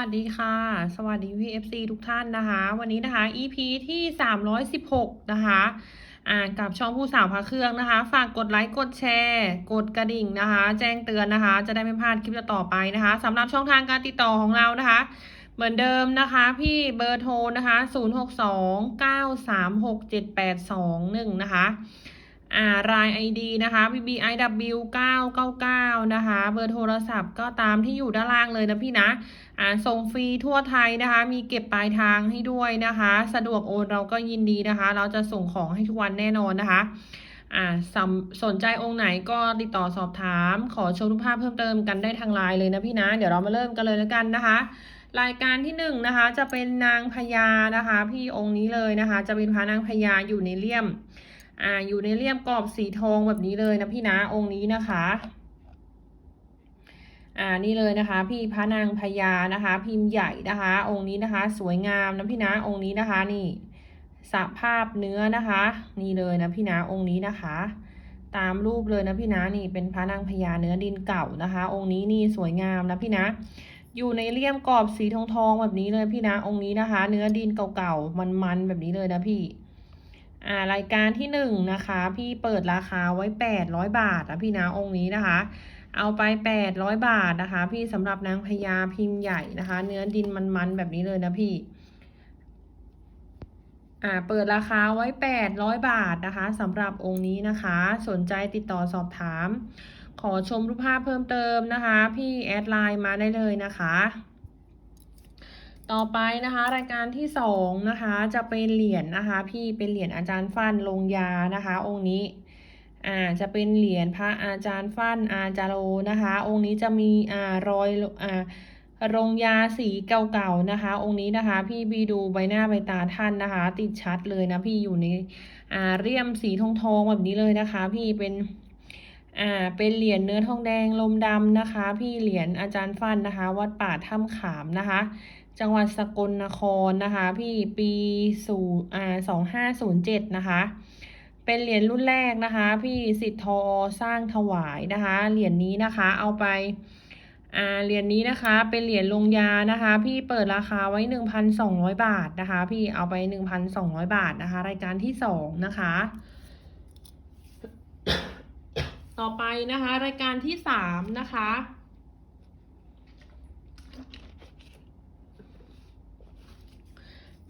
สวัสดีค่ะ สวัสดีพี่ FC ทุกท่านนะคะ วันนี้นะคะ EP ที่ 316 นะคะอ่ากับช่องผู้สาวพระเครื่องนะคะ ฝากกดไลค์กดแชร์ กดกระดิ่งนะคะ แจ้งเตือนนะคะ จะได้ไม่พลาดคลิปต่อไปนะคะสำหรับช่องทางการติดต่อของเรานะคะ เหมือนเดิมนะคะ พี่เบอร์โทรนะคะ 062 936 7821 นะคะอ่าราย ID นะคะ BBIW 999 นะคะ เบอร์โทรศัพท์ก็ตามที่อยู่ด้านล่างเลยนะพี่นะ อ่าส่งฟรีทั่วไทยนะคะ มีเก็บปลายทางให้ด้วยนะคะ สะดวกโอนเราก็ยินดีนะคะ เราจะส่งของให้ทุกวันแน่นอนนะคะอ่าสสนใจองค์ไหนก็ติดต่อสอบถาม ขอชมรูปภาพเพิ่มเติมกันได้ทางไลน์เลยนะพี่นะ เดี๋ยวเรามาเริ่มกันเลยแล้วกันนะคะ รายการที่หนึ่งนะคะ จะเป็นนางพญานะคะ พี่องค์นี้เลยนะคะ จะเป็นพระนางพญาอยู่ในเลี่ยมอ่าอยู่ในเลี่ยมกรอบสีทองแบบนี้เลยนะพี่นะองค์นี้นะคะ อ่านี่เลยนะคะ พี่พระนางพญานะคะ พิมพ์ใหญ่นะคะ องค์นี้นะคะ สวยงามนะพี่นะองค์นี้นะคะ นี่สภาพเนื้อนะคะ นี่เลยนะพี่นะองค์นี้นะคะ ตามรูปเลยนะพี่นะนี่เป็นพระนางพญาเนื้อดินเก่านะคะ องค์นี้นี่สวยงามนะพี่นะ อยู่ในเลี่ยมกรอบสีทองทองๆแบบนี้เลยพี่นะองค์นี้นะคะ เนื้อดินเก่าๆมันๆแบบนี้เลยนะพี่อ่ารายการที่หนึ่งนะคะ พี่เปิดราคาไว้แปดร้อยบาทนะพี่นะองค์นี้นะคะ เอาไปแปดร้อยบาทนะคะ พี่สำหรับนางพญาพิมพ์ใหญ่นะคะ เนื้อดินมันๆแบบนี้เลยนะพี่ อ่าเปิดราคาไว้แปดร้อยบาทนะคะสำหรับองค์นี้นะคะ สนใจติดต่อสอบถาม ขอชมรูปภาพเพิ่มเติมนะคะ พี่แอดไลน์มาได้เลยนะคะ ต่อไปนะคะ รายการที่สองนะคะจะเป็นเหรียญนะคะ พี่เป็นเหรียญอาจารย์ฟันลงยานะคะ องค์นี้ อ่าจะเป็นเหรียญพระอาจารย์ฟั่นอาจารโรนะคะ องค์นี้จะมีอ่ารอยอ่ารงยาสีเก่าๆนะคะ องค์นี้นะคะ พี่บีดูใบหน้าใบตาท่านนะคะ ติดชัดเลยนะพี่อยู่ในอ่าเลี่ยมสีทองทองแบบนี้เลยนะคะ พี่เป็นอ่าเป็นเหรียญเนื้อทองแดงลมดำนะคะ พี่เหรียญอาจารย์ฟันนะคะ วัดป่าถ้ำขามนะคะ จังหวัดสกลนครนะคะ พี่ปีสู่อ่าสองห้าศูนย์เจ็ดนะคะ เป็นเหรียญรุ่นแรกนะคะ พี่สิทธิ์ทอสร้างถวายนะคะ เหรียญนี้นะคะเอาไปอ่าเหรียญนี้นะคะเป็นเหรียญลงยานะคะ พี่เปิดราคาไว้หนึ่งพันสองร้อยบาทนะคะ พี่เอาไปหนึ่งพันสองร้อยบาทนะคะ รายการที่สองนะคะ ต่อไปนะคะ รายการที่สามนะคะ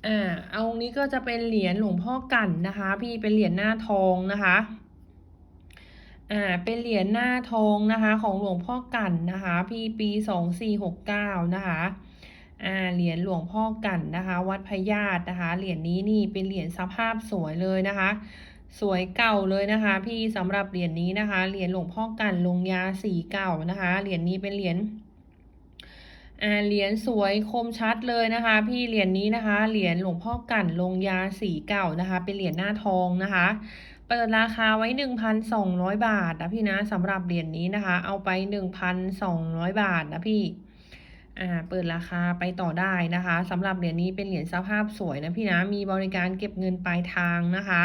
อ่าเอาองนี้ก็จะเป็นเหรียญหลวงพ่อกั่นนะคะ พี่เป็นเหรียญหน้าทองนะคะอ่าเป็นเหรียญหน้าทองนะคะ ของหลวงพ่อกั่นนะคะ พี่ปีสองสี่หกเก้านะคะอ่าเหรียญหลวงพ่อกั่นนะคะ วัดพญาตนะคะ เหรียญนี้นี่เป็นเหรียญสภาพสวยเลยนะคะ สวยเก่าเลยนะคะ พี่สำหรับเหรียญนี้นะคะเหรียญหลวงพ่อกั่นลงยาสีเก่านะคะเหรียญนี้เป็นเหรียญ อ่าเหรียญสวยคมชัดเลยนะคะ พี่เหรียญนี้นะคะ เหรียญหลวงพ่อกั่นลงยาสีเก่านะคะ เป็นเหรียญหน้าทองนะคะ เปิดราคาไว้หนึ่งพันสองร้อยบาทนะพี่นะสำหรับเหรียญนี้นะคะ เอาไปหนึ่งพันสองร้อยบาทนะพี่อ่าเปิดราคาไปต่อได้นะคะสำหรับเหรียญนี้เป็นเหรียญสภาพสวยนะพี่นะมีบริการเก็บเงินปลายทางนะคะ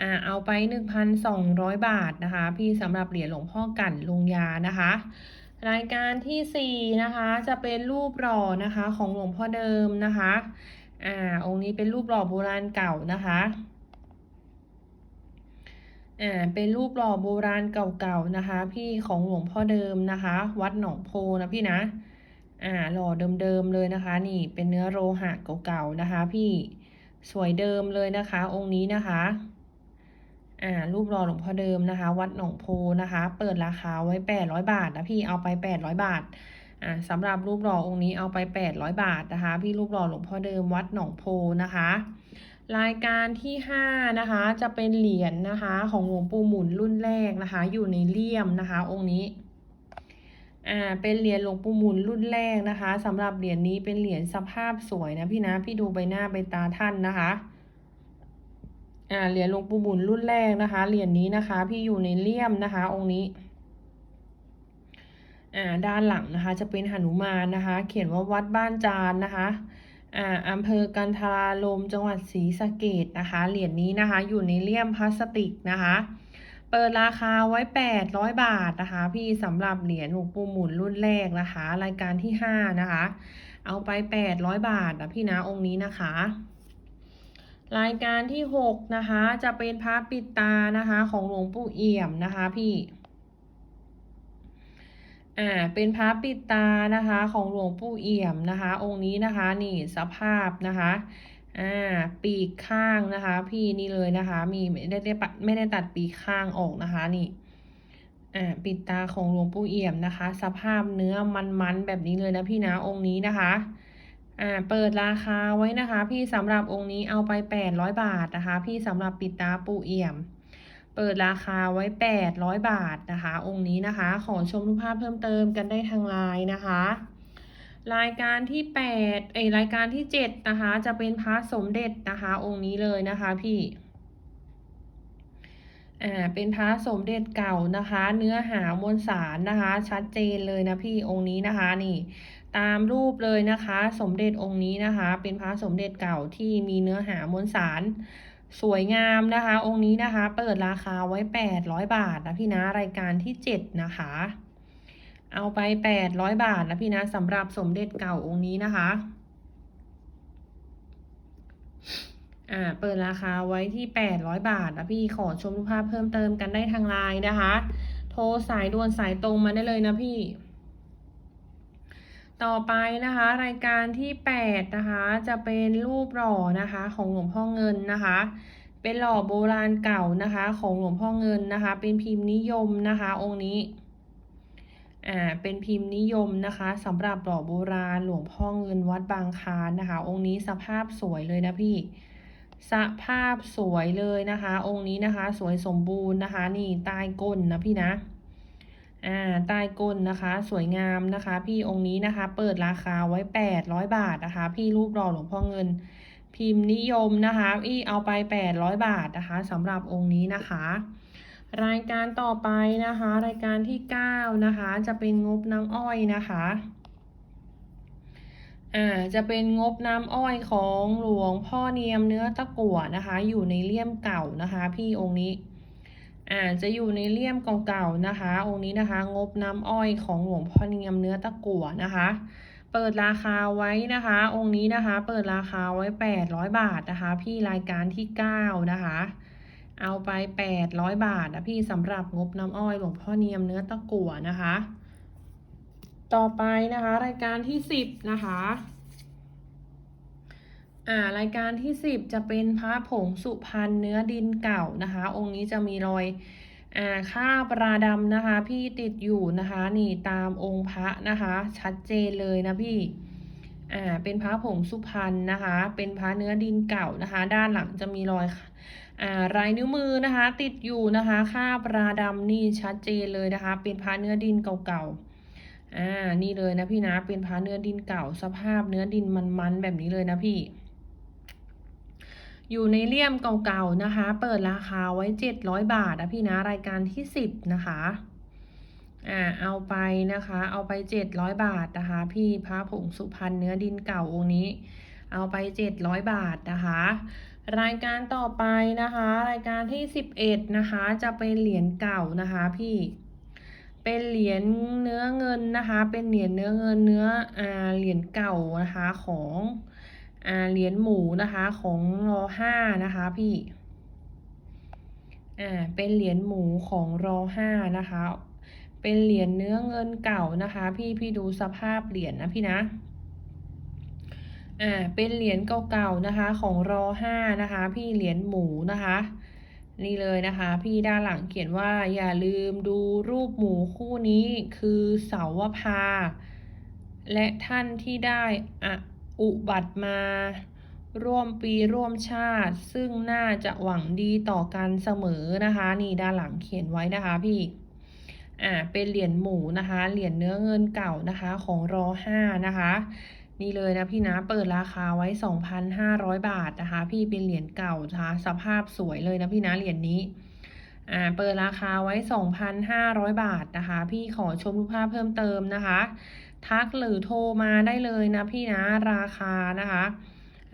อ่าเอาไปหนึ่งพันสองร้อยบาทนะคะ พี่สำหรับเหรียญหลวงพ่อกั่นลงยานะคะ รายการที่สี่นะคะจะเป็นรูปหล่อนะคะของหลวงพ่อเดิมนะคะอ่าองค์นี้เป็นรูปหล่อโบราณเก่านะคะอ่าเป็นรูปหล่อโบราณเก่าๆนะคะ พี่ของหลวงพ่อเดิมนะคะ วัดหนองโพนะพี่นะอ่าหล่อเดิมๆเลยนะคะ นี่เป็นเนื้อโลหะเก่าๆนะคะ พี่สวยเดิมเลยนะคะ องค์นี้นะคะ อ่ารูปหล่อหลวงพ่อเดิมนะคะ วัดหนองโพนะคะ เปิดราคาไว้แปดร้อยบาทนะพี่เอาไปแปดร้อยบาทอ่าสำหรับรูปหล่อองค์นี้เอาไปแปดร้อยบาทนะคะ พี่รูปหล่อหลวงพ่อเดิมวัดหนองโพนะคะ รายการที่ห้านะคะจะเป็นเหรียญนะคะ ของหลวงปู่หมุนรุ่นแรกนะคะ อยู่ในเลี่ยมนะคะ องค์นี้อ่าเป็นเหรียญหลวงปู่หมุนรุ่นแรกนะคะสำหรับเหรียญนี้เป็นเหรียญสภาพสวยนะพี่นะพี่ดูใบหน้าใบตาท่านนะคะ อ่าเหรียญหลวงปู่หมุนรุ่นแรกนะคะเหรียญนี้นะคะ พี่อยู่ในเลี่ยมนะคะ องค์นี้อ่าด้านหลังนะคะ จะเป็นหนุมานนะคะ เขียนว่าวัดบ้านจานนะคะอ่าอำเภอกันทราลมจังหวัดศรีสะเกษนะคะ เหรียญนี้นะคะ อยู่ในเลี่ยมพลาสติกนะคะ เปิดราคาไว้แปดร้อยบาทนะคะ พี่สำหรับเหรียญหลวงปู่หมุนรุ่นแรกนะคะ รายการที่ห้านะคะ เอาไปแปดร้อยบาทนะพี่นะองค์นี้นะคะ รายการที่หกนะคะ จะเป็นพระปิดตานะคะของหลวงปู่เอี่ยมนะคะพี่ อ่า เป็นพระปิดตานะคะของหลวงปู่เอี่ยมนะคะ องค์นี้นะคะนี่สภาพนะคะ อ่า ปีกข้างนะคะ พี่นี่เลยนะคะ มีไม่ได้ไม่ได้ตัดปีกข้างออกนะคะนี่อ่าปิดตาของหลวงปู่เอี่ยมนะคะ สภาพเนื้อมันๆแบบนี้เลยนะพี่นะองค์นี้นะคะ อ่าเปิดราคาไว้นะคะ พี่สำหรับองค์นี้เอาไปแปดร้อยบาทนะคะ พี่สำหรับปิดตาปูเอี่ยม เปิดราคาไว้แปดร้อยบาทนะคะ องค์นี้นะคะ ขอชมรูปภาพเพิ่มเติมกันได้ทางไลน์นะคะ รายการที่แปดเอรายการที่เจ็ดนะคะ จะเป็นพระสมเด็จนะคะ องค์นี้เลยนะคะพี่อ่าเป็นพระสมเด็จเก่านะคะ เนื้อหามวลสารนะคะ ชัดเจนเลยนะพี่องค์นี้นะคะนี่ ตามรูปเลยนะคะ สมเด็จองค์นี้นะคะ เป็นพระสมเด็จเก่าที่มีเนื้อหามวลสารสวยงามนะคะ องค์นี้นะคะ เปิดราคาไว้แปดร้อยบาทนะพี่นะรายการที่เจ็ดนะคะ เอาไปแปดร้อยบาทนะพี่นะสำหรับสมเด็จเก่าองค์นี้นะคะอ่าเปิดราคาไว้ที่แปดร้อยบาทนะพี่ขอชมรูปภาพเพิ่มเติมกันได้ทางไลน์นะคะ โทรสายด่วนสายตรงมาได้เลยนะพี่ ต่อไปนะคะรายการที่แปดนะคะ จะเป็นรูปหล่อนะคะของหลวงพ่อเงินนะคะ เป็นหล่อโบราณเก่านะคะ ของหลวงพ่อเงินนะคะ เป็นพิมพ์นิยมนะคะ องค์นี้อ่าเป็นพิมพ์นิยมนะคะสำหรับหล่อโบราณหลวงพ่อเงินวัดบางคานนะคะ องค์นี้สภาพสวยเลยนะพี่สภาพสวยเลยนะคะ องค์นี้นะคะ สวยสมบูรณ์นะคะ นี่ใต้ก้นนะพี่นะ อ่าใต้ก้นนะคะ สวยงามนะคะ พี่องค์นี้นะคะ เปิดราคาไว้แปดร้อยบาทนะคะ พี่รูปหล่อหลวงพ่อเงิน พิมพ์นิยมนะคะอีเอาไปแปดร้อยบาทนะคะสำหรับองค์นี้นะคะ รายการต่อไปนะคะ รายการที่เก้านะคะ จะเป็นงบน้ำอ้อยนะคะอ่าจะเป็นงบน้ำอ้อยของหลวงพ่อเนียมเนื้อตะกั่วนะคะ อยู่ในเลี่ยมเก่านะคะ พี่องค์นี้ อ่าจะอยู่ในเลี่ยมเก่าๆนะคะ องค์นี้นะคะ งบน้ำอ้อยของหลวงพ่อเนียมเนื้อตะกั่วนะคะ เปิดราคาไว้นะคะ องค์นี้นะคะ เปิดราคาไว้แปดร้อยบาทนะคะ พี่รายการที่เก้านะคะ เอาไปแปดร้อยบาทนะพี่สำหรับงบน้ำอ้อยหลวงพ่อเนียมเนื้อตะกั่วนะคะ ต่อไปนะคะ รายการที่สิบนะคะ อ่ารายการที่สิบจะเป็นพระผงสุพรรณเนื้อดินเก่านะคะ องค์นี้จะมีรอยอ่าค่าปราดำนะคะ พี่ติดอยู่นะคะนี่ตามองค์พระนะคะ ชัดเจนเลยนะพี่อ่าเป็นพระผงสุพรรณนะคะ เป็นพระเนื้อดินเก่านะคะ ด้านหลังจะมีรอยอ่าลายนิ้วมือนะคะ ติดอยู่นะคะค่าปราดำนี่ชัดเจนเลยนะคะ เป็นพระเนื้อดินเก่าๆอ่า นี่เลยนะพี่นะ เป็นพระเนื้อดินเก่า สภาพเนื้อดินมันๆแบบนี้เลยนะพี่ อยู่ในเลี่ยมเก่าๆนะคะ เปิดราคาไว้เจ็ดร้อยบาทนะพี่นะรายการที่สิบนะคะอ่าเอาไปนะคะ เอาไปเจ็ดร้อยบาทนะคะ พี่พระผงสุพรรณเนื้อดินเก่าองค์นี้ เอาไปเจ็ดร้อยบาทนะคะ รายการต่อไปนะคะ รายการที่สิบเอ็ดนะคะ จะเป็นเหรียญเก่านะคะพี่เป็นเหรียญเนื้อเงินนะคะ เป็นเหรียญเนื้อเงินเนื้ออ่าเหรียญเก่านะคะของ เหรียญหมูนะคะของรอห้านะคะพี่อ่าเป็นเหรียญหมูของรอห้านะคะ เป็นเหรียญเนื้อเงินเก่านะคะ พี่พี่ดูสภาพเหรียญนะพี่นะอ่าเป็นเหรียญเก่าๆนะคะของรอห้านะคะ พี่เหรียญหมูนะคะนี่เลยนะคะพี่ด้านหลังเขียนว่าอย่าลืมดูรูปหมูคู่นี้คือเสาวภาและท่านที่ได้อะ อุบัติมา ร่วมปีร่วมชาติ ซึ่งน่าจะหวังดีต่อกันเสมอนะคะ นี่ด้านหลังเขียนไว้นะคะพี่อ่าเป็นเหรียญหมูนะคะ เหรียญเนื้อเงินเก่านะคะของรอห้านะคะ นี่เลยนะพี่นะเปิดราคาไว้ 2,500 บาทนะคะ พี่เป็นเหรียญเก่านะคะสภาพสวยเลยนะพี่นะเหรียญนี้อ่าเปิดราคาไว้ 2,500 บาทนะคะ พี่ขอชมรูปภาพเพิ่มเติมนะคะ ทักหรือโทรมาได้เลยนะพี่นะราคานะคะ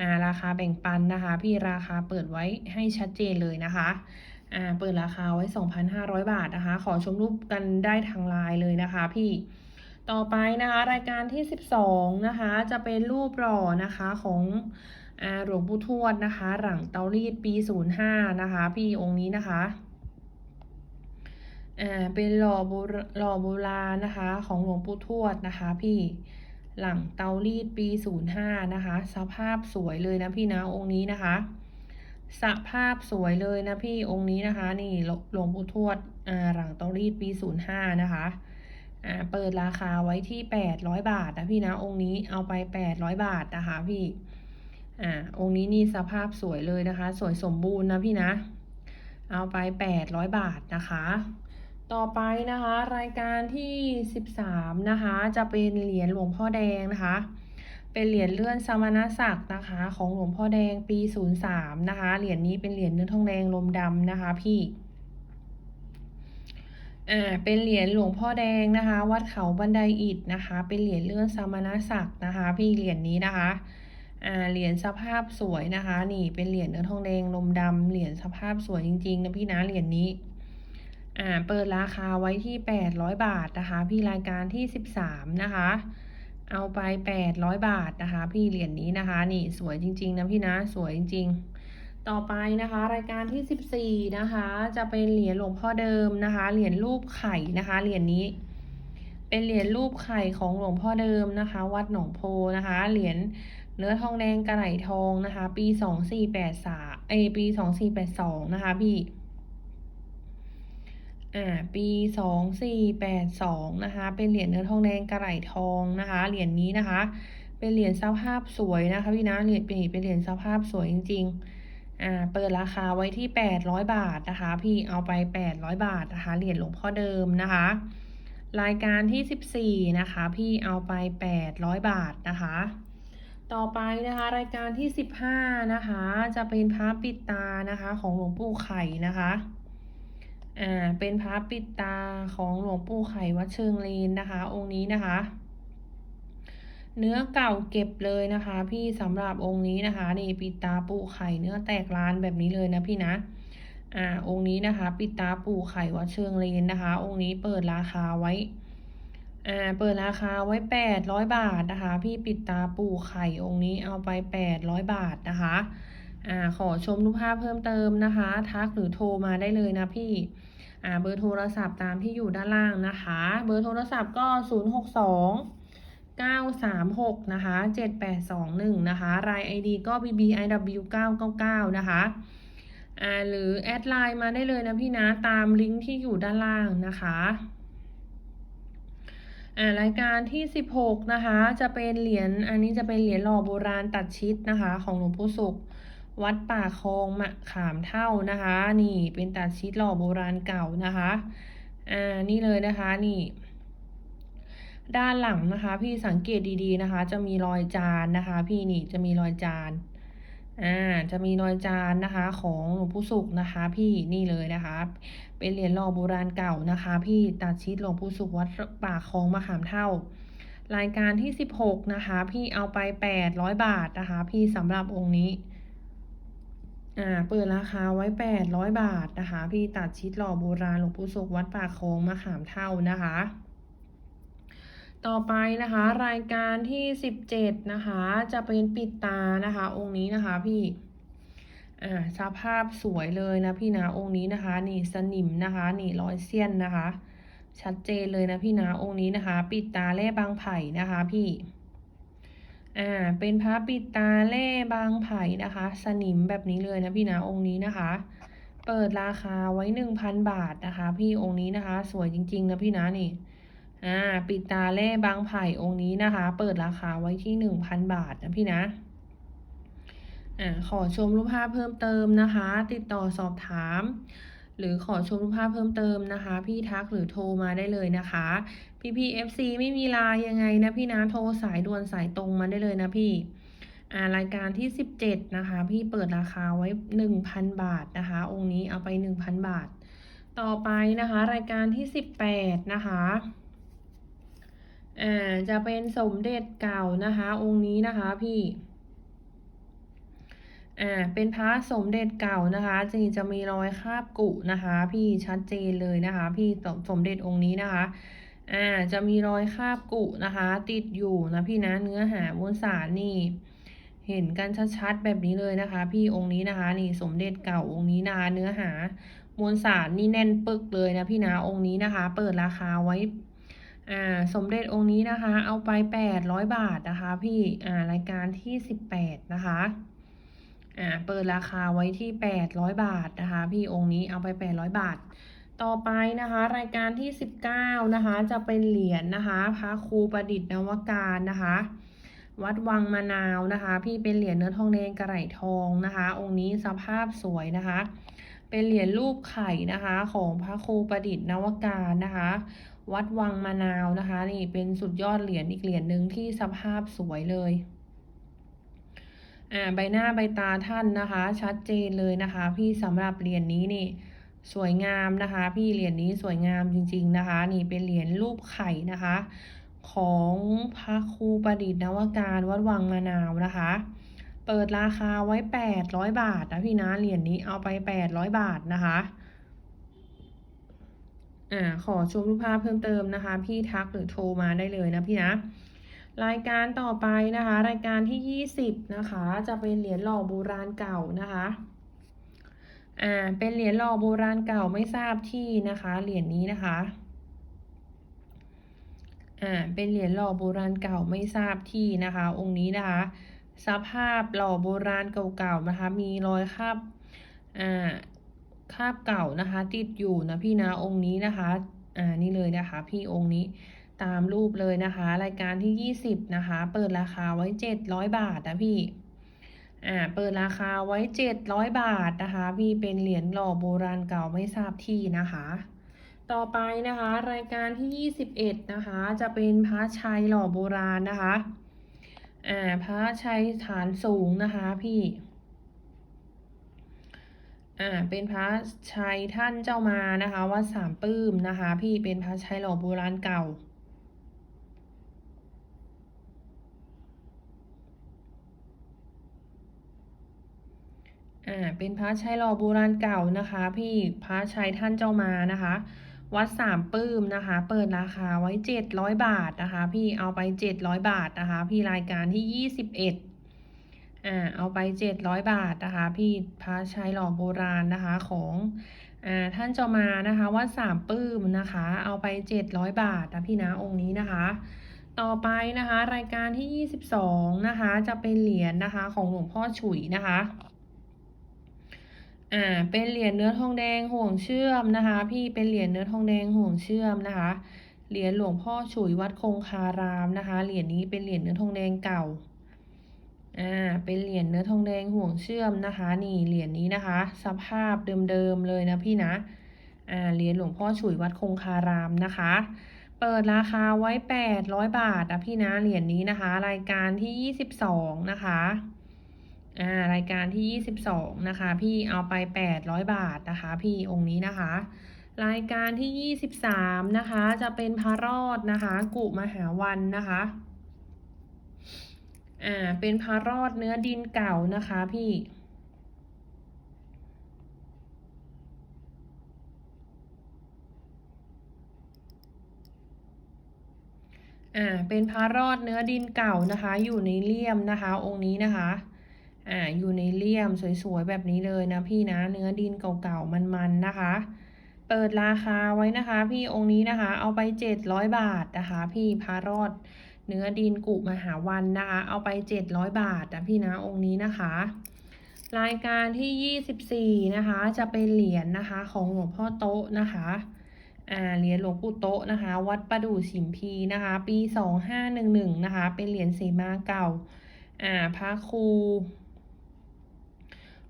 อ่าราคาแบ่งปันนะคะ พี่ราคาเปิดไว้ให้ชัดเจนเลยนะคะอ่าเปิดราคาไว้ 2,500 บาทนะคะ ขอชมรูปกันได้ทางไลน์เลยนะคะพี่ต่อไปนะคะ รายการที่ 12 นะคะ จะเป็นรูปหล่อนะคะของอ่าหลวงปู่ทวดนะคะ หลังเตารีดปี 05 นะคะ พี่องค์นี้นะคะ เป็นหล่อโบราหล่อโบราณนะคะ ของหลวงปู่ทวดนะคะ พี่หลังเตารีดปี05นย์ห้านะคะ สภาพสวยเลยนะพี่นะองค์นี้นะคะ สภาพสวยเลยนะพี่องค์นี้นะคะ นี่หลวงปู่ทวดอ่าหลังเตารีดปี05นะคะอ่าเปิดราคาไว้ที่แปดร้อยบาทนะพี่นะองค์นี้เอาไปแปดร้อยบาทนะคะ พี่อ่าองค์นี้นี่สภาพสวยเลยนะคะ สวยสมบูรณ์นะพี่นะ เอาไปแปดร้อยบาทนะคะ ต่อไปนะคะ รายการที่สิบสามนะคะ จะเป็นเหรียญหลวงพ่อแดงนะคะ เป็นเหรียญเลื่อนสมณศักดิ์นะคะ ของหลวงพ่อแดงปีศูนย์สามนะคะ เหรียญนี้เป็นเหรียญเนื้อทองแดงลมดำนะคะพี่อ่าเป็นเหรียญหลวงพ่อแดงนะคะ วัดเขาบันไดอิฐนะคะ เป็นเหรียญเลื่อนสมณศักดิ์นะคะ พี่เหรียญนี้นะคะอ่าเหรียญสภาพสวยนะคะ นี่เป็นเหรียญเนื้อทองแดงลมดำเหรียญสภาพสวยจริงๆนะพี่นะเหรียญนี้ อ่าเปิดราคาไว้ที่ 800 บาทนะคะ พี่รายการที่ 13 นะคะ เอาไป 800 บาทนะคะ พี่เหรียญนี้นะคะ นี่สวยจริง ๆ นะพี่นะสวยจริง ๆ ต่อไปนะคะ รายการที่ 14 นะคะ จะเป็นเหรียญหลวงพ่อเดิมนะคะ เหรียญรูปไข่นะคะ เหรียญนี้ เป็นเหรียญรูปไข่ของหลวงพ่อเดิมนะคะ วัดหนองโพนะคะ เหรียญเนื้อทองแดงกระไหลทองนะคะ ปี 2483เอปี 2482 นะคะพี่ อ่าปี2482นะคะ เป็นเหรียญเนื้อทองแดงกระไหลทองนะคะ เหรียญนี้นะคะ เป็นเหรียญสภาพสวยนะคะพี่นะเหรียญเป็นเป็นเหรียญสภาพสวยจริงๆอ่าเปิดราคาไว้ที่800บาทนะคะ พี่เอาไป800บาทนะคะ เหรียญหลวงพ่อเดิมนะคะ รายการที่14นะคะ พี่เอาไป800บาทนะคะ ต่อไปนะคะรายการที่15นะคะ จะเป็นพระปิดตานะคะ ของหลวงปู่ไข่นะคะ อ่าเป็นพระปิดตาของหลวงปู่ไข่วัดเชิงเลนนะคะ องค์นี้นะคะ เนื้อเก่าเก็บเลยนะคะ พี่สำหรับองค์นี้นะคะนี่ปิดตาปู่ไข่เนื้อแตกลานแบบนี้เลยนะพี่นะอ่าองค์นี้นะคะ ปิดตาปู่ไข่วัดเชิงเลนนะคะ องค์นี้เปิดราคาไว้อ่าเปิดราคาไว้แปดร้อยบาทนะคะ พี่ปิดตาปู่ไข่องค์นี้เอาไปแปดร้อยบาทนะคะอ่าขอชมรูปภาพเพิ่มเติมนะคะ ทักหรือโทรมาได้เลยนะพี่ อ่าเบอร์โทรศัพท์ตามที่อยู่ด้านล่างนะคะ เบอร์โทรศัพท์ก็ 0 6 2 9 3 6 นะคะ 7 8 2 1 นะคะ ราย ID ก็ BBIW 999 นะคะอ่าหรือแอดไลน์มาได้เลยนะพี่นะ ตามลิงก์ที่อยู่ด้านล่างนะคะอ่ารายการที่ 16 นะคะ จะเป็นเหรียญอันนี้จะเป็นเหรียญหล่อโบราณตัดชิดนะคะ ของหลวงปู่ศุก วัดป่าคลองมะขามเท่านะคะ นี่เป็นตัดชิดหล่อโบราณเก่านะคะอ่านี่เลยนะคะนี่ ด้านหลังนะคะ พี่สังเกตดีๆนะคะ จะมีรอยจานนะคะ พี่นี่จะมีรอยจานอ่าจะมีรอยจานนะคะ ของหลวงปู่ศุกร์นะคะ พี่นี่เลยนะคะ เป็นเหรียญหล่อโบราณเก่านะคะ พี่ตัดชิดหลวงปู่ศุกร์วัดป่าคลองมะขามเท่ารายการที่ 16 นะคะ พี่เอาไป 800 บาทนะคะ พี่สำหรับองค์นี้ อ่าเปิดราคาไว้ 800 บาทนะคะ พี่ตัดชิดหล่อโบราณหลวงปู่ศุกร์วัดป่าคงมะขามเท่านะคะ ต่อไปนะคะ รายการที่ 17 นะคะ จะเป็นปิดตานะคะ องค์นี้นะคะพี่อ่าสภาพสวยเลยนะพี่นะองค์นี้นะคะ นี่สนิมนะคะ นี่รอยเสี้ยนนะคะ ชัดเจนเลยนะพี่นะองค์นี้นะคะ ปิดตาแร่บางไผ่นะคะพี่ อ่า เป็นพระปิดตาแร่บางไผ่นะคะ สนิมแบบนี้เลยนะพี่นะองค์นี้นะคะ เปิดราคาไว้หนึ่งพันบาทนะคะ พี่องค์นี้นะคะ สวยจริง ๆ นะพี่นะนี่ อ่า ปิดตาแร่บางไผ่องค์นี้นะคะ เปิดราคาไว้ที่หนึ่งพันบาทนะพี่นะอ่าขอชมรูปภาพเพิ่มเติมนะคะ ติดต่อสอบถาม หรือขอชมรูปภาพเพิ่มเติมนะคะ พี่ทักหรือโทรมาได้เลยนะคะ พี่พีเอฟซีไม่มีลายยังไงนะพี่นะโทรสายด่วนสายตรงมาได้เลยนะพี่อ่ารายการที่ 17 นะคะ พี่เปิดราคาไว้ 1,000 บาทนะคะ องค์นี้เอาไป 1,000 บาท ต่อไปนะคะ รายการที่ 18 นะคะอ่าจะเป็นสมเด็จเก่านะคะ องค์นี้นะคะพี่อ่าเป็นพระสมเด็จเก่านะคะจะจะมีรอยคาบกุนะคะ พี่ชัดเจนเลยนะคะ พี่สมสมเด็จองค์นี้นะคะ อ่าจะมีรอยคราบกุนะคะ ติดอยู่นะพี่นะเนื้อหามวลสารนี่ เห็นกันชัดๆแบบนี้เลยนะคะ พี่องค์นี้นะคะ นี่สมเด็จเก่าองค์นี้นะคะเนื้อหามวลสารนี่แน่นปึกเลยนะพี่นะองค์นี้นะคะ เปิดราคาไว้อ่าสมเด็จองค์นี้นะคะ เอาไปแปดร้อยบาทนะคะ พี่อ่ารายการที่สิบแปดนะคะอ่าเปิดราคาไว้ที่แปดร้อยบาทนะคะ พี่องค์นี้เอาไปแปดร้อยบาท ต่อไปนะคะ รายการที่สิบเก้านะคะ จะเป็นเหรียญนะคะพระครูประดิษฐ์นวการนะคะ วัดวังมะนาวนะคะ พี่เป็นเหรียญเนื้อทองแดงกระไหลทองนะคะ องค์นี้สภาพสวยนะคะ เป็นเหรียญรูปไข่นะคะของพระครูประดิษฐ์นวการนะคะ วัดวังมะนาวนะคะ นี่เป็นสุดยอดเหรียญอีกเหรียญหนึ่งที่สภาพสวยเลยอ่าใบหน้าใบตาท่านนะคะ ชัดเจนเลยนะคะ พี่สำหรับเหรียญนี้นี่ สวยงามนะคะ พี่เหรียญนี้สวยงามจริง ๆนะคะ นี่เป็นเหรียญรูปไข่นะคะ ของพระครูประดิษฐ์นวการวัดวังมะนาวนะคะ เปิดราคาไว้แปดร้อยบาทนะพี่นะเหรียญนี้เอาไปแปดร้อยบาทนะคะอ่าขอชมรูปภาพเพิ่มเติมนะคะ พี่ทักหรือโทรมาได้เลยนะพี่นะรายการต่อไปนะคะ รายการที่ยี่สิบนะคะ จะเป็นเหรียญหล่อโบราณเก่านะคะ อ่า เป็นเหรียญหล่อโบราณเก่าไม่ทราบที่นะคะ เหรียญนี้นะคะ อ่า เป็นเหรียญหล่อโบราณเก่าไม่ทราบที่นะคะ องค์นี้นะคะ สภาพหล่อโบราณเก่าๆนะคะ มีรอยคราบ อ่า คราบเก่านะคะ ติดอยู่นะพี่นะ องค์นี้นะคะ อ่า นี่เลยนะคะ พี่องค์นี้ตามรูปเลยนะคะ รายการที่ยี่สิบนะคะ เปิดราคาไว้เจ็ดร้อยบาทนะพี่ อ่าเปิดราคาไว้เจ็ดร้อยบาทนะคะพี่เป็นเหรียญหล่อโบราณเก่าไม่ทราบที่นะคะ ต่อไปนะคะรายการที่ยี่สิบเอ็ดนะคะ จะเป็นพระชัยหล่อโบราณนะคะอ่าพระชัยฐานสูงนะคะพี่อ่าเป็นพระชัยท่านเจ้ามานะคะวัดสามปื้มนะคะ พี่เป็นพระชัยหล่อโบราณเก่า อ่าเป็นพระชัยหล่อโบราณเก่านะคะ พี่พระชัยท่านเจ้ามานะคะ วัดสามปื้มนะคะ เปิดราคาไว้เจ็ดร้อยบาทนะคะ พี่เอาไปเจ็ดร้อยบาทนะคะ พี่รายการที่ยี่สิบเอ็ดอ่าเอาไปเจ็ดร้อยบาทนะคะ พี่พระชัยหล่อโบราณนะคะของอ่าท่านเจ้ามานะคะวัดสามปื้มนะคะ เอาไปเจ็ดร้อยบาทนะพี่นะองค์นี้นะคะต่อไปนะคะ รายการที่ยี่สิบสองนะคะ จะเป็นเหรียญนะคะ ของหลวงพ่อฉุยนะคะ อ่าเป็นเหรียญเนื้อทองแดงห่วงเชื่อมนะคะ พี่เป็นเหรียญเนื้อทองแดงห่วงเชื่อมนะคะ เหรียญหลวงพ่อฉุยวัดคงคารามนะคะ เหรียญนี้เป็นเหรียญเนื้อทองแดงเก่าอ่าเป็นเหรียญเนื้อทองแดงห่วงเชื่อมนะคะ นี่เหรียญนี้นะคะ สภาพเดิมๆเลยนะพี่นะอ่าเหรียญหลวงพ่อฉุยวัดคงคารามนะคะเปิดราคาไว้แปดร้อยบาทนะพี่นะ เหรียญนี้นะคะ รายการที่ยี่สิบสองนะคะ อ่ารายการที่ยี่สิบสองนะคะ พี่เอาไปแปดร้อยบาทนะคะ พี่องค์นี้นะคะ รายการที่ยี่สิบสามนะคะ จะเป็นพระรอดนะคะ กุมหาวันนะคะอ่าเป็นพระรอดเนื้อดินเก่านะคะพี่อ่าเป็นพระรอดเนื้อดินเก่านะคะ อยู่ในเลี่ยมนะคะ องค์นี้นะคะ อ่าอยู่ในเลี่ยมสวยๆแบบนี้เลยนะพี่นะเนื้อดินเก่าๆมันๆนะคะ เปิดราคาไว้นะคะ พี่องค์นี้นะคะ เอาไปเจ็ดร้อยบาทนะคะ พี่พระรอดเนื้อดินกุมหาวันนะคะ เอาไปเจ็ดร้อยบาทนะพี่นะองค์นี้นะคะ รายการที่ยี่สิบสี่นะคะ จะเป็นเหรียญนะคะ ของหลวงพ่อโต๊ะนะคะอ่าเหรียญหลวงปู่โต๊ะนะคะ วัดประดู่ฉิมพีนะคะ ปีสองห้าหนึ่งหนึ่งนะคะ เป็นเหรียญเสมาเก่าอ่าพระครู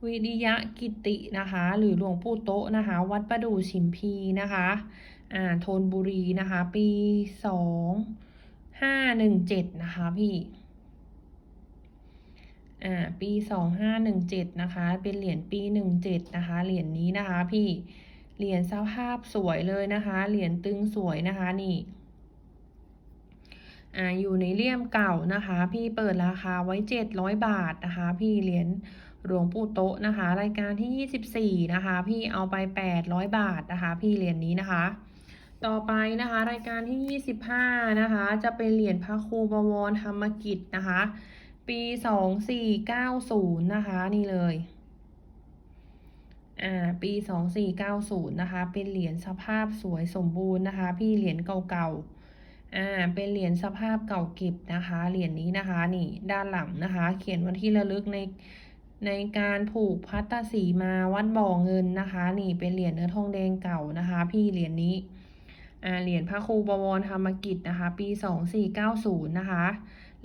วิริยะกิตินะคะ หรือหลวงปู่โต๊ะนะคะ วัดประดู่ฉิมพีนะคะอ่าธนบุรีนะคะ ปีสองห้าหนึ่งเจ็ดนะคะพี่อ่าปีสองห้าหนึ่งเจ็ดนะคะ เป็นเหรียญปีหนึ่งเจ็ดนะคะ เหรียญนี้นะคะพี่เหรียญสภาพสวยเลยนะคะ เหรียญตึงสวยนะคะนี่อ่าอยู่ในเลี่ยมเก่านะคะ พี่เปิดราคาไว้เจ็ดร้อยบาทนะคะ พี่เหรียญ หลวงปู่โต๊ะนะคะ รายการที่ยี่สิบสี่นะคะ พี่เอาไปแปดร้อยบาทนะคะ พี่เหรียญนี้นะคะ ต่อไปนะคะ รายการที่ 25 นะคะ จะเป็นเหรียญพระครูบวรธรรมกิจนะคะ ปี 2490 นะคะ นี่เลยอ่าปี 2490 นะคะ เป็นเหรียญสภาพสวยสมบูรณ์นะคะ พี่เหรียญเก่าๆอ่า เป็นเหรียญสภาพเก่าเก็บนะคะ เหรียญนี้นะคะ นี่ ด้านหลังนะคะ เขียนวันที่ระลึกใน ในการผูกพัตตสีมาวัดบ่อเงินนะคะ นี่เป็นเหรียญเนื้อทองแดงเก่านะคะ พี่เหรียญนี้อ่าเหรียญพระครูบวรธรรมกิจนะคะ ปี2490นะคะ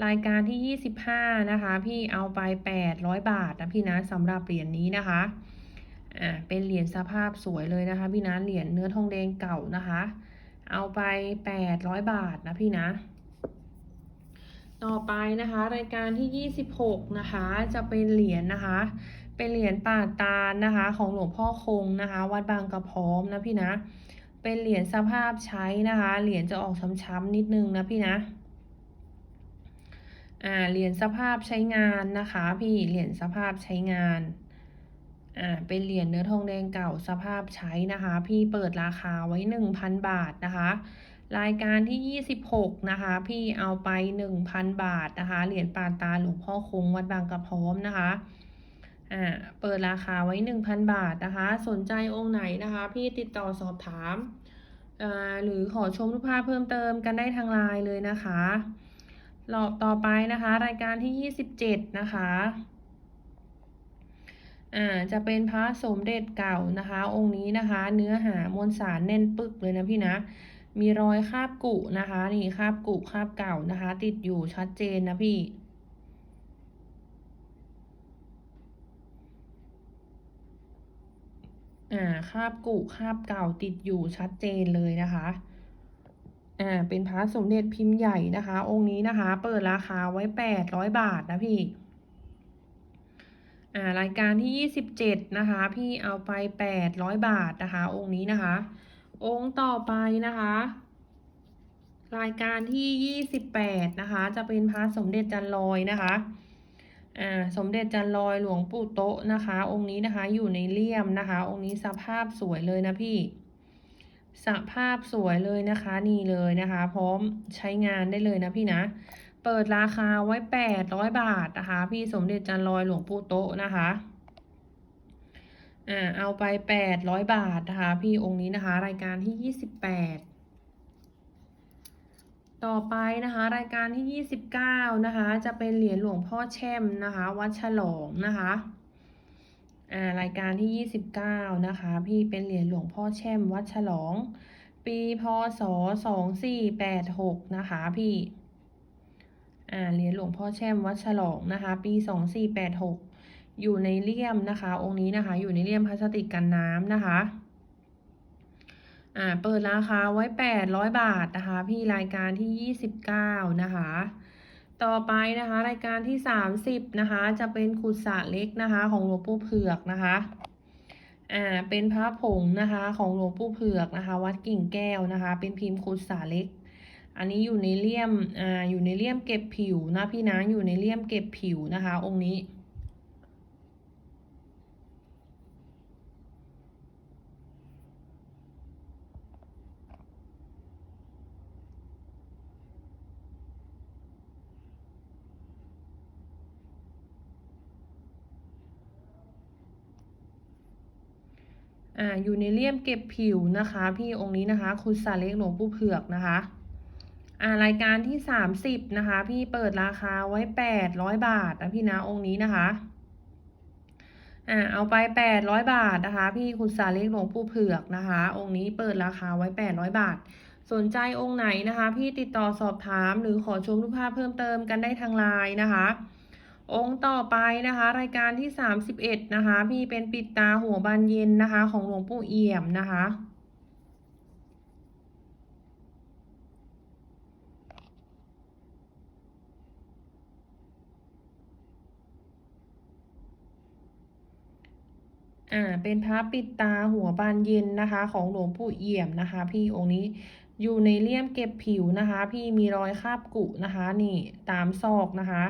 รายการที่25นะคะ พี่เอาไป800บาทนะพี่นะสำหรับเหรียญนี้นะคะอ่าเป็นเหรียญสภาพสวยเลยนะคะ พี่นะเหรียญเนื้อทองแดงเก่านะคะ เอาไป800บาทนะพี่นะ ต่อไปนะคะ รายการที่ 26 นะคะ จะเป็นเหรียญนะคะ เป็นเหรียญป่าตาลนะคะ ของหลวงพ่อคงนะคะ วัดบางกระพร้อมนะพี่นะ เป็นเหรียญสภาพใช้นะคะ เหรียญจะออกช้ำๆนิดนึงนะพี่นะอ่าเหรียญสภาพใช้งานนะคะ พี่เหรียญสภาพใช้งานอ่าเป็นเหรียญเนื้อทองแดงเก่าสภาพใช้นะคะ พี่เปิดราคาไว้ 1,000 บาทนะคะ รายการที่ 26 นะคะ พี่เอาไป 1,000 บาทนะคะ เหรียญปานตาหลวงพ่อคงวัดบางกระพร้อมนะคะ อ่า เปิดราคาไว้ 1,000 บาทนะคะ สนใจองค์ไหนนะคะ พี่ติดต่อสอบถาม อ่า หรือขอชมรูปภาพเพิ่มเติมกันได้ทางไลน์เลยนะคะรอบต่อไปนะคะ รายการที่ 27 นะคะ อ่า จะเป็นพระสมเด็จเก่านะคะ องค์นี้นะคะ เนื้อหามวลสารแน่นปึกเลยนะพี่นะ มีรอยคาบกุนะคะ นี่คาบกุคาบเก่านะคะ ติดอยู่ชัดเจนนะพี่ อ่าคาบกุคาบเก่าติดอยู่ชัดเจนเลยนะคะอ่าเป็นพระสมเด็จพิมพ์ใหญ่นะคะ องค์นี้นะคะ เปิดราคาไว้800บาทนะพี่อ่ารายการที่27นะคะ พี่เอาไป800บาทนะคะ องค์นี้นะคะ องค์ต่อไปนะคะ รายการที่28นะคะ จะเป็นพระสมเด็จจันลอยนะคะอ่าสมเด็จจันลอยหลวงปู่โตะนะคะ องค์นี้นะคะอยู่ในเลี่ยมนะคะ องค์นี้สภาพสวยเลยนะพี่สภาพสวยเลยนะคะนี่เลยนะคะ พร้อมใช้งานได้เลยนะพี่นะ เปิดราคาไว้800บาทนะคะ พี่สมเด็จจันลอยหลวงปู่โตะนะคะ อ่าเอาไป800บาทนะคะพี่องค์นี้นะคะ รายการที่28ต่อไปนะคะ รายการที่ 29 นะคะ จะเป็นเหรียญหลวงพ่อแช่มนะคะ วัดฉลองนะคะอ่ารายการที่ 29 นะคะ พี่เป็นเหรียญหลวงพ่อแช่มวัดฉลอง ปีพศ2486นะคะ พี่อ่าเหรียญหลวงพ่อแช่มวัดฉลองนะคะ ปี 2486 อยู่ในเลี่ยมนะคะ องค์นี้นะคะ อยู่ในเลี่ยมพลาสติกกันน้ำนะคะอ่าเปิดราคาไว้ 800 บาทนะคะ พี่รายการที่ 29 นะคะ ต่อไปนะคะ รายการที่ 30 นะคะ จะเป็นขุดสระเล็กนะคะ ของหลวงปู่เผือกนะคะอ่าเป็นพระผงนะคะของหลวงปู่เผือกนะคะ วัดกิ่งแก้วนะคะ เป็นพิมพ์ขุดสระเล็ก อันนี้อยู่ในเลี่ยมอ่าอยู่ในเลี่ยมเก็บผิวนะพี่นะอยู่ในเลี่ยมเก็บผิวนะคะ องค์นี้ อ่าอยู่ในเลี่ยมเก็บผิวนะคะ พี่องค์นี้นะคะ คุณสาเล็กหลวงปู่เผือกนะคะอ่ารายการที่30นะคะ พี่เปิดราคาไว้800บาทนะพี่นะองค์นี้นะคะอ่าเอาไป800บาทนะคะ พี่คุณสาเล็กหลวงปู่เผือกนะคะ องค์นี้เปิดราคาไว้800บาท สนใจองค์ไหนนะคะ พี่ติดต่อสอบถามหรือขอชมรูปภาพเพิ่มเติมกันได้ทางไลน์นะคะ องค์ต่อไปนะคะ รายการที่ 31 นะคะพี่เป็นปิดตาหัวบานเย็นนะคะ ของหลวงปู่เอี่ยมนะคะอ่าเป็นพระปิดตาหัวบานเย็นนะคะ ของหลวงปู่เอี่ยมนะคะ พี่องค์นี้อยู่ในเลี่ยมเก็บผิวนะคะ พี่มีรอยคาบกุนะคะ นี่ตามซอกนะคะ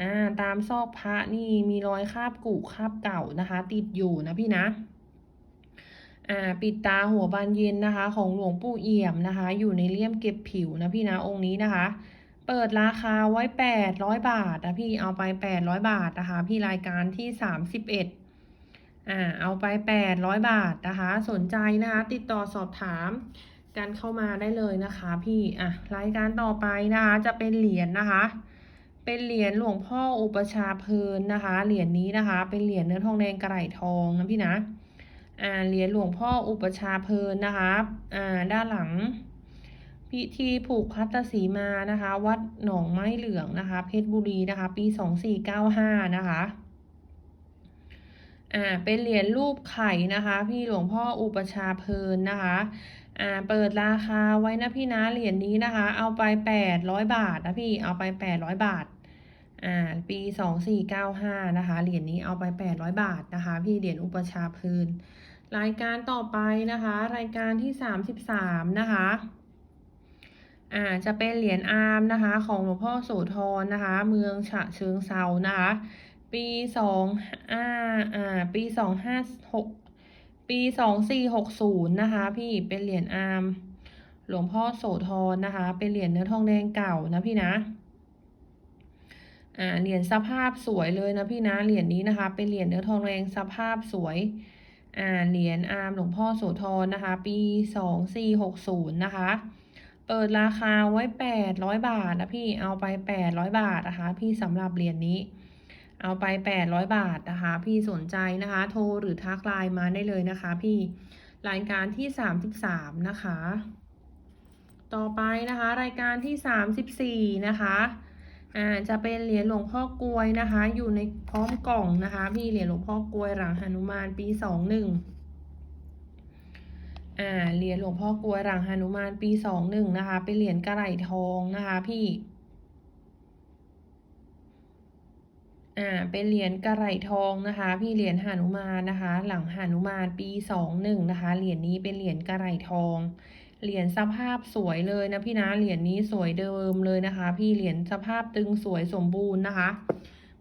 อ่าตามซอกพระนี่มีรอยคราบกุคราบเก่านะคะ ติดอยู่นะพี่นะอ่าปิดตาหัวบานเย็นนะคะ ของหลวงปู่เอี่ยมนะคะ อยู่ในเลี่ยมเก็บผิวนะพี่นะองค์นี้นะคะ เปิดราคาไว้แปดร้อยบาทนะพี่เอาไปแปดร้อยบาทนะคะ พี่รายการที่สามสิบเอ็ดอ่าเอาไปแปดร้อยบาทนะคะ สนใจนะคะ ติดต่อสอบถามกันเข้ามาได้เลยนะคะ พี่อะรายการต่อไปนะคะจะเป็นเหรียญนะคะ เป็นเหรียญหลวงพ่ออุปชาเพลินนะคะ เหรียญนี้นะคะ เป็นเหรียญเนื้อทองแดงกระไหลทองนะพี่นะ อ่า เหรียญหลวงพ่ออุปชาเพลินนะคะ อ่า ด้านหลัง พิธีผูกพัตสีมานะคะ วัดหนองไม้เหลืองนะคะ เพชรบุรีนะคะ ปีสองสี่เก้าห้านะคะ อ่า เป็นเหรียญรูปไข่นะคะ พี่หลวงพ่ออุปชาเพลินนะคะอ่าเปิดราคาไว้นะพี่นะเหรียญนี้นะคะ เอาไปแปดร้อยบาทนะพี่เอาไปแปดร้อยบาท อ่าปีสองสี่เก้าห้านะคะ เหรียญนี้เอาไปแปดร้อยบาทนะคะ พี่เหรียญอุปชาเพลินรายการต่อไปนะคะ รายการที่สามสิบสามนะคะอ่าจะเป็นเหรียญอาร์มนะคะ ของหลวงพ่อโสธรนะคะ เมืองฉะเชิงเซานะคะ ปีสองอ่าอ่าปีสองห้าหกปีสองสี่หกศูนย์นะคะ พี่เป็นเหรียญอาร์มหลวงพ่อโสธรนะคะ เป็นเหรียญเนื้อทองแดงเก่านะพี่นะ อ่าเหรียญสภาพสวยเลยนะพี่นะเหรียญนี้นะคะ เป็นเหรียญเนื้อทองแดงสภาพสวยอ่าเหรียญอาร์มหลวงพ่อโสธรนะคะ ปีสองสี่หกศูนย์นะคะ เปิดราคาไว้แปดร้อยบาทนะพี่เอาไปแปดร้อยบาทนะคะ พี่สำหรับเหรียญนี้ เอาไปแปดร้อยบาทนะคะ พี่สนใจนะคะ โทรหรือทักไลน์มาได้เลยนะคะ พี่รายการที่สามสิบสามนะคะ ต่อไปนะคะ รายการที่สามสิบสี่นะคะ อ่าจะเป็นเหรียญหลวงพ่อกลวยนะคะ อยู่ในพร้อมกล่องนะคะพี่เหรียญหลวงพ่อกลวยหลังหนุมานปีสองหนึ่งอ่าเหรียญหลวงพ่อกลวยหลังหนุมานปีสองหนึ่งนะคะ เป็นเหรียญกระไหลทองนะคะพี่อ่าเป็นเหรียญกระไหลทองนะคะ พี่เหรียญหานุมานนะคะ หลังหานุมานปีสองหนึ่งนะคะเหรียญนี้เป็นเหรียญกระไหลทอง เหรียญสภาพสวยเลยนะพี่นะเหรียญนี้สวยเดิมเลยนะคะ พี่เหรียญสภาพตึงสวยสมบูรณ์นะคะ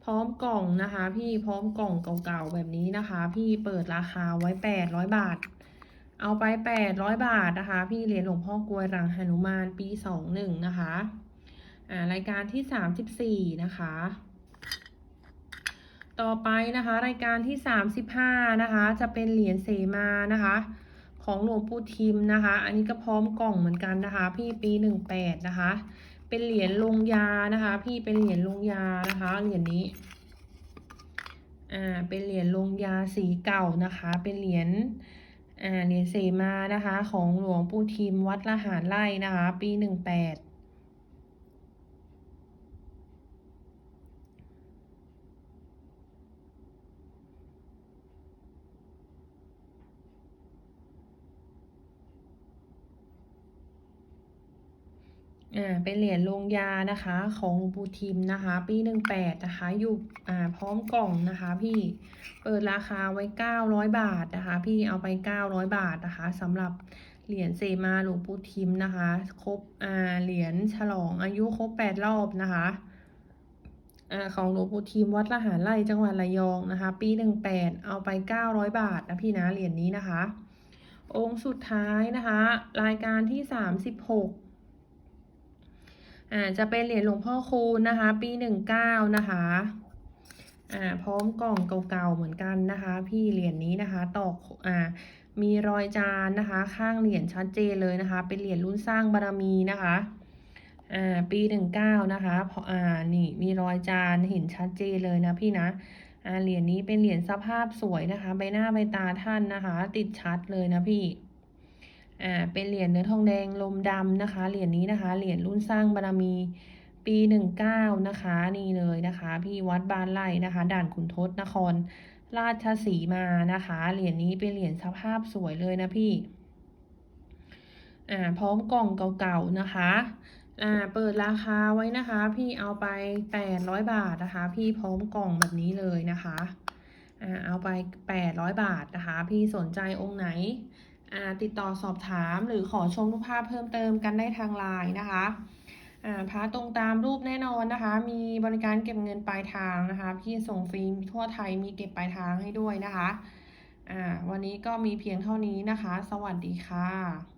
พร้อมกล่องนะคะ พี่พร้อมกล่องเก่าๆแบบนี้นะคะ พี่เปิดราคาไว้แปดร้อยบาท เอาไปแปดร้อยบาทนะคะ พี่เหรียญหลวงพ่อกลวยหลังหนุมานปีสองหนึ่งนะคะอ่ารายการที่สามสิบสี่นะคะต่อไปนะคะ รายการที่สามสิบห้านะคะ จะเป็นเหรียญเสมานะคะ ของหลวงปู่ทิมนะคะ อันนี้ก็พร้อมกล่องเหมือนกันนะคะ พี่ปีหนึ่งแปดนะคะ เป็นเหรียญลงยานะคะ พี่เป็นเหรียญลงยานะคะ เหรียญนี้ อ่า เป็นเหรียญลงยาสีเก่านะคะ เป็นเหรียญ อ่า เหรียญเสมานะคะ ของหลวงปู่ทิมวัดละหารไร่นะคะ ปีหนึ่งแปด อ่าเป็นเหรียญลงยานะคะ ของหลวงปู่ทิมนะคะ ปีหนึ่งแปดนะคะอยู่อ่าพร้อมกล่องนะคะ พี่เปิดราคาไว้เก้าร้อยบาทนะคะ พี่เอาไปเก้าร้อยบาทนะคะสำหรับเหรียญเซมาหลวงปู่ทิมนะคะ ครบอ่าเหรียญฉลองอายุครบแปดรอบนะคะอ่าของหลวงปู่ทิมวัดละหารไร่จังหวัดระยองนะคะ ปีหนึ่งแปดเอาไปเก้าร้อยบาทนะพี่นะเหรียญนี้นะคะ องค์สุดท้ายนะคะ รายการที่สามสิบหก อ่าจะเป็นเหรียญหลวงพ่อคูณนะคะ ปีหนึ่งเก้านะคะอ่าพร้อมกล่องเก่าๆเหมือนกันนะคะ พี่เหรียญนี้นะคะตอกอ่ามีรอยจานนะคะ ข้างเหรียญชัดเจนเลยนะคะ เป็นเหรียญรุ่นสร้างบารมีนะคะอ่าปีหนึ่งเก้านะคะพออ่านี่มีรอยจานเห็นชัดเจนเลยนะพี่นะอ่าเหรียญนี้เป็นเหรียญสภาพสวยนะคะ ใบหน้าใบตาท่านนะคะ ติดชัดเลยนะพี่ อ่าเป็นเหรียญเนื้อทองแดงลมดำนะคะ เหรียญนี้นะคะ เหรียญรุ่นสร้างบารมีปีหนึ่งเก้านะคะ นี่เลยนะคะ พี่วัดบานไร่นะคะ ด่านขุนทดนคร ราชสีมานะคะ เหรียญนี้เป็นเหรียญสภาพสวยเลยนะพี่อ่าพร้อมกล่องเก่าๆนะคะอ่าเปิดราคาไว้นะคะ พี่เอาไปแปดร้อยบาทนะคะ พี่พร้อมกล่องแบบนี้เลยนะคะอ่าเอาไปแปดร้อยบาทนะคะ พี่สนใจองค์ไหน ติดต่อสอบถามหรือขอชมรูปภาพเพิ่มเติมกันได้ทางไลน์นะคะอ่าพระตรงตามรูปแน่นอนนะคะ มีบริการเก็บเงินปลายทางนะคะพี่ส่งฟรีทั่วไทยมีเก็บปลายทางให้ด้วยนะคะวันนี้ก็มีเพียงเท่านี้นะคะ สวัสดีค่ะ